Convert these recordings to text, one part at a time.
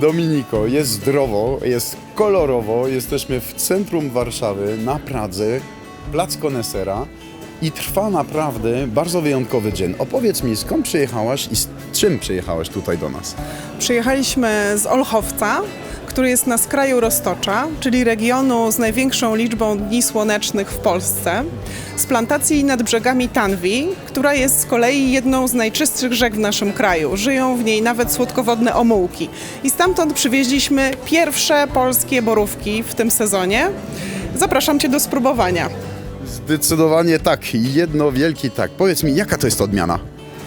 Dominiko, jest zdrowo, jest kolorowo. Jesteśmy w centrum Warszawy, na Pradze, Plac Konesera i trwa naprawdę bardzo wyjątkowy dzień. Opowiedz mi, skąd przyjechałaś i z czym przyjechałaś tutaj do nas? Przyjechaliśmy z Olchowca, który jest na skraju Roztocza, czyli regionu z największą liczbą dni słonecznych w Polsce, z plantacji nad brzegami Tanwi, która jest z kolei jedną z najczystszych rzek w naszym kraju. Żyją w niej nawet słodkowodne omułki. I stamtąd przywieźliśmy pierwsze polskie borówki w tym sezonie. Zapraszam Cię do spróbowania. Zdecydowanie tak, jedno wielki tak. Powiedz mi, jaka to jest odmiana?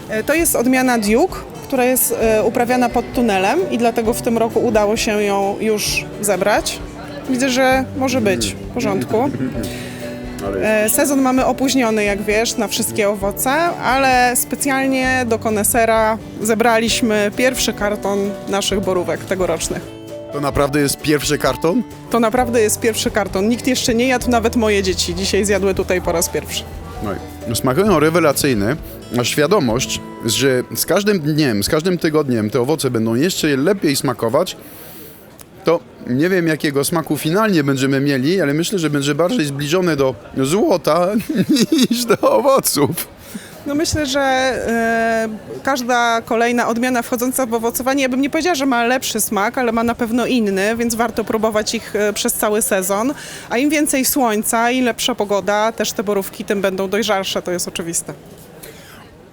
E, To jest odmiana Duke, która jest e, uprawiana pod tunelem i dlatego w tym roku udało się ją już zebrać. Widzę, że może być w porządku. E, Sezon mamy opóźniony, jak wiesz, na wszystkie owoce, ale specjalnie do konesera zebraliśmy pierwszy karton naszych borówek tegorocznych. To naprawdę jest pierwszy karton? To naprawdę jest pierwszy karton. Nikt jeszcze nie jadł, nawet moje dzieci dzisiaj zjadły tutaj po raz pierwszy. No smakują rewelacyjnie, a świadomość, że z każdym dniem, z każdym tygodniem te owoce będą jeszcze lepiej smakować, to nie wiem jakiego smaku finalnie będziemy mieli, ale myślę, że będzie bardziej zbliżone do złota niż do owoców. No myślę, że e, każda kolejna odmiana wchodząca w owocowanie, ja bym nie powiedziała, że ma lepszy smak, ale ma na pewno inny, więc warto próbować ich e, przez cały sezon. A im więcej słońca i lepsza pogoda, też te borówki tym będą dojrzalsze, to jest oczywiste.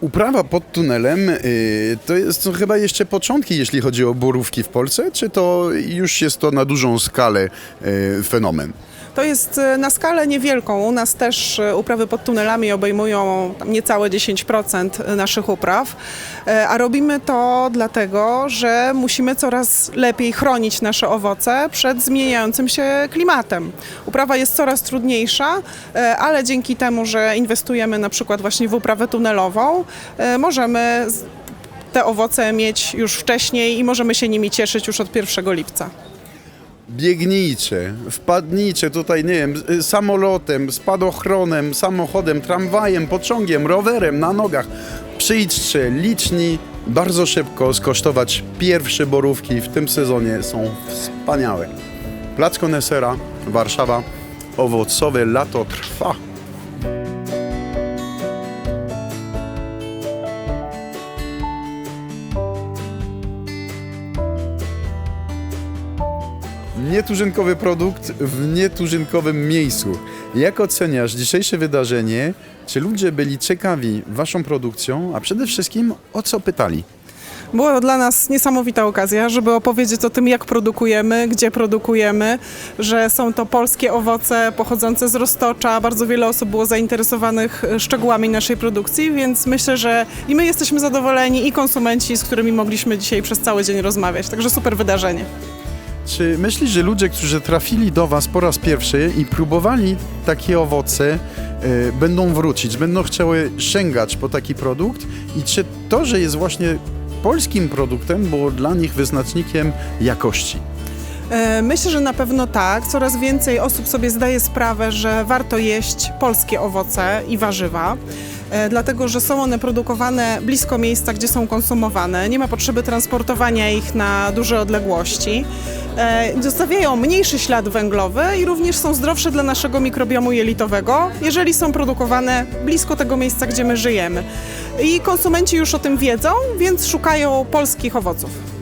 Uprawa pod tunelem y, to jest to chyba jeszcze początki, jeśli chodzi o borówki w Polsce, czy to już jest to na dużą skalę y, fenomen? To jest e, na skalę niewielką. U nas też e, uprawy pod tunelami obejmują niecałe 10% naszych upraw, E, a robimy to dlatego, że musimy coraz lepiej chronić nasze owoce przed zmieniającym się klimatem. Uprawa jest coraz trudniejsza, e, ale dzięki temu, że inwestujemy na przykład właśnie w uprawę tunelową, e, możemy te owoce mieć już wcześniej i możemy się nimi cieszyć już od 1 lipca. Biegnijcie, wpadnijcie tutaj, nie wiem, y, samolotem, spadochronem, samochodem, tramwajem, pociągiem, rowerem, na nogach. Przyjdźcie liczni, bardzo szybko skosztować pierwsze borówki w tym sezonie. Są wspaniałe. Plac Konesera, Warszawa. Owocowe lato trwa. Nietuzinkowy produkt w nietuzinkowym miejscu. Jak oceniasz dzisiejsze wydarzenie? Czy ludzie byli ciekawi waszą produkcją, a przede wszystkim o co pytali? Była dla nas niesamowita okazja, żeby opowiedzieć o tym, jak produkujemy, gdzie produkujemy, że są to polskie owoce pochodzące z Roztocza. Bardzo wiele osób było zainteresowanych szczegółami naszej produkcji, więc myślę, że i my jesteśmy zadowoleni, i konsumenci, z którymi mogliśmy dzisiaj przez cały dzień rozmawiać. Także super wydarzenie. Czy myślisz, że ludzie, którzy trafili do was po raz pierwszy i próbowali takie owoce, y, będą wrócić, będą chciały sięgać po taki produkt? I czy to, że jest właśnie polskim produktem, było dla nich wyznacznikiem jakości? E, Myślę, że na pewno tak. Coraz więcej osób sobie zdaje sprawę, że warto jeść polskie owoce i warzywa. e, Dlatego, że są one produkowane blisko miejsca, gdzie są konsumowane. Nie ma potrzeby transportowania ich na duże odległości. E, Zostawiają mniejszy ślad węglowy i również są zdrowsze dla naszego mikrobiomu jelitowego, jeżeli są produkowane blisko tego miejsca, gdzie my żyjemy. I konsumenci już o tym wiedzą, więc szukają polskich owoców.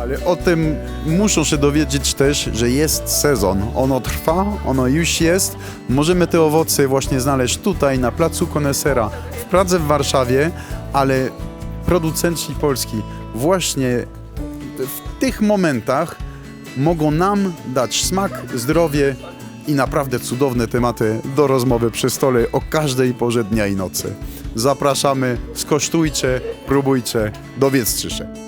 Ale o tym muszą się dowiedzieć też, że jest sezon. Ono trwa, ono już jest. Możemy te owoce właśnie znaleźć tutaj, na placu Konesera, w Pradze w Warszawie, ale producenci polski właśnie w tych momentach mogą nam dać smak, zdrowie i naprawdę cudowne tematy do rozmowy przy stole o każdej porze dnia i nocy. Zapraszamy, skosztujcie, próbujcie, dowiedzcie się.